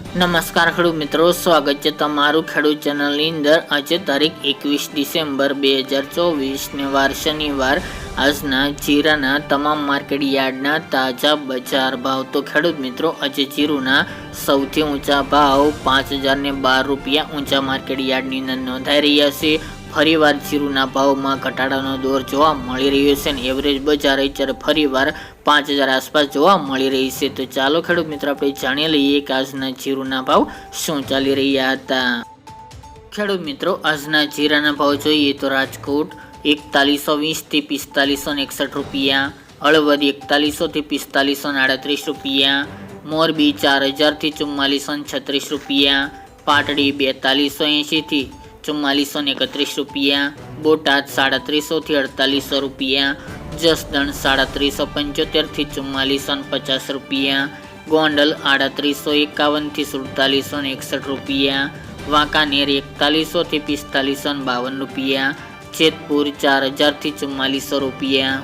નમસ્કાર ખેડૂત મિત્રો, સ્વાગત છે તમારું ખેડૂત ચેનલની અંદર. આજે તારીખ એકવીસ ડિસેમ્બર બે હજાર ચોવીસને વાર શનિવાર. આજના જીરાના તમામ માર્કેટ યાર્ડના તાજા બજાર ભાવ. તો ખેડૂત મિત્રો, આજે જીરુના સૌથી ઊંચા ભાવ પાંચ હજારને બાર રૂપિયા ઊંચા માર્કેટ યાર્ડની અંદર નોંધાઈ રહ્યા છે. ફરીવાર જીરુના ભાવમાં ઘટાડાનો દોર જોવા મળી રહ્યો છે અને એવરેજ બજાર અત્યારે ફરીવાર પાંચ હજાર આસપાસ જોવા મળી રહી છે. તો ચાલો ખેડૂત મિત્રો, આપણે જાણી લઈએ કે આજના જીરુના ભાવ શું ચાલી રહ્યા હતા. ખેડૂત મિત્રો, આજના જીરાના ભાવ જોઈએ તો રાજકોટ એકતાલીસો વીસથી પિસ્તાલીસો ને એકસઠ રૂપિયા, હળવદ એકતાલીસોથી પિસ્તાલીસો ને આડત્રીસ રૂપિયા, મોરબી ચાર હજારથી ચુમ્માલીસો ને છત્રીસ રૂપિયા, પાટડી બેતાલીસો એંશીથી ચુમ્માલીસો ને એકત્રીસ રૂપિયા, બોટાદ સાડત્રીસોથી અડતાલીસો રૂપિયા, જસદણ સાડત્રીસો પંચોતેરથી ચુમ્માલીસો ને પચાસ રૂપિયા, ગોંડલ આડત્રીસો એકાવનથી સુડતાલીસો ને એકસઠ રૂપિયા, વાંકાનેર એકતાલીસોથી પિસ્તાલીસો ને બાવન રૂપિયા, જેતપુર ચાર હજારથી ચુમ્માલીસો રૂપિયા.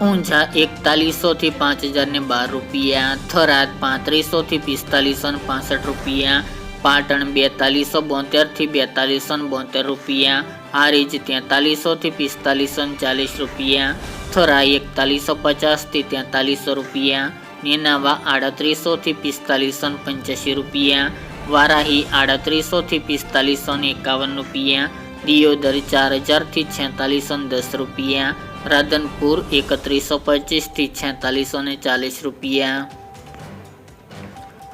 ઊંઝા એકતાલીસોથી પાંચ હજારને બાર રૂપિયા, થરાદ પાંત્રીસોથી પિસ્તાલીસો ને પાસઠ રૂપિયા પાટણ બેતાલીસો બોતેરથી બેતાલીસો બોતેર રૂપિયા. હારીજ તેતાલીસોથી પિસ્તાલીસો ચાલીસ રૂપિયા. થરા એકતાલીસો પચાસથી તેતાલીસો રૂપિયા. નેનાવા આડત્રીસોથી પિસ્તાલીસો પંચ્યાસી રૂપિયા. વારાહી આડત્રીસોથી પિસ્તાલીસો એકાવન રૂપિયા. દિયોદર ચાર હજારથી છેતાલીસો દસ રૂપિયા. રાધનપુર એકત્રીસો પચીસથી છેતાલીસો ચાલીસ રૂપિયા.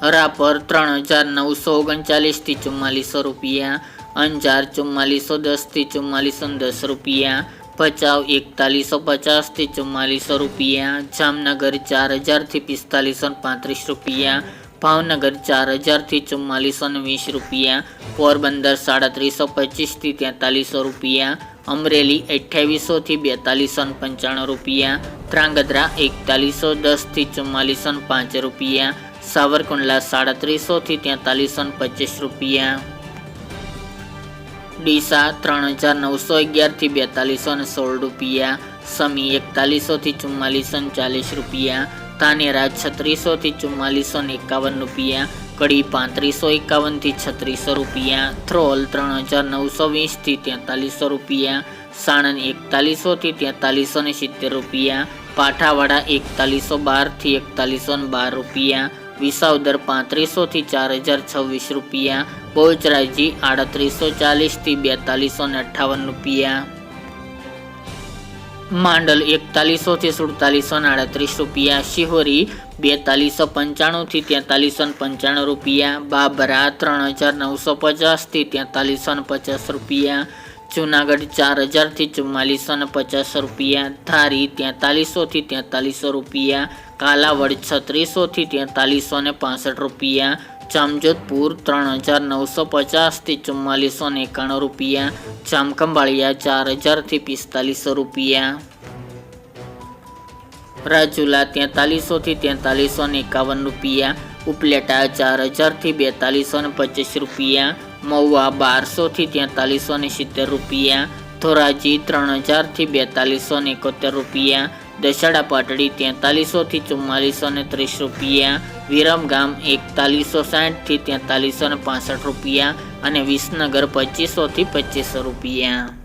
રાપર ત્રણ હજાર નવસો ઓગણચાલીસથી ચુમ્માલીસો રૂપિયા, અંજાર ચુમ્માલીસો દસથી ચુમ્માલીસો દસ રૂપિયા, ભચાઉ એકતાલીસો પચાસથી ચુમ્માલીસો રૂપિયા, જામનગર ચાર હજારથી પિસ્તાલીસો પાંત્રીસ રૂપિયા, ભાવનગર ચાર હજારથી ચુમ્માલીસો વીસ રૂપિયા, પોરબંદર સાડત્રીસો પચીસથી તેતાલીસો રૂપિયા, અમરેલી અઠ્યાવીસોથી બેતાલીસો પંચાણું રૂપિયા, ધ્રાંગધ્રા એકતાલીસો દસથી ચુમ્માલીસો પાંચ રૂપિયા સાવરકુંડલા સાડત્રીસોથી તેતાલીસો પચીસ રૂપિયા. ડીસા ત્રણ હજાર નવસો અગિયારથી બેતાલીસો ને સોળ રૂપિયા. સમી એકતાલીસોથી ચુમ્માલીસો ને ચાલીસ રૂપિયા. તાનેરા છત્રીસોથી ચુમ્માલીસો ને એકાવન રૂપિયા. કડી પાંત્રીસો એકાવનથી છત્રીસો રૂપિયા. થ્રોલ ત્રણ હજાર નવસો વીસથી તેતાલીસો રૂપિયા. સાણંદ એકતાલીસોથી તેતાલીસો ને સિત્તેર રૂપિયા. પાઠાવાડા એકતાલીસો બારથી એકતાલીસો ને બાર રૂપિયા. વિસાવદર પાંત્રીસોથી ચાર હજાર છવ્વીસ રૂપિયા બહુચરાજી આડત્રીસો ચાલીસથી બેતાલીસો ને અઠ્ઠાવન રૂપિયા. માંડલ એકતાલીસોથી સુડતાલીસો ને આડત્રીસ રૂપિયા, શિહોરી બેતાલીસો પંચાણુંથી તેતાલીસો ને પંચાણું રૂપિયા, બાબરા ત્રણ હજાર નવસો પચાસથી તેતાલીસો ને પચાસ રૂપિયા. જુનાગઢ ચાર હજારથી ચુમ્માલીસો ને પચાસ રૂપિયા, ધારી તેતાલીસોથી તેતાલીસો રૂપિયા, કાલાવડ છત્રીસોથી તેતાલીસો ને પાસઠ રૂપિયા, જામજોધપુર ત્રણ હજાર નવસો પચાસથી ચુમ્માલીસો ને એકાણું રૂપિયા, જામખંભાળિયા ચાર હજારથી પિસ્તાલીસો રૂપિયા. રાજુલા તેતાલીસોથી તેતાલીસો ને એકાવન રૂપિયા, ઉપલેટા ચાર હજારથી બેતાલીસો ને પચીસ રૂપિયા મહુવા બારસોથી તેતાલીસો ને સિત્તેર રૂપિયા, ધોરાજી ત્રણ હજારથી બેતાલીસો ને એકોતેર રૂપિયા, દશેડા પાટડી તેતાલીસોથી ચુમ્માલીસો ને ત્રીસ રૂપિયા વિરમગામ એકતાલીસો સાઠથી તેતાલીસો ને પાસઠ રૂપિયા અને વિસનગર પચીસોથી પચીસો રૂપિયા.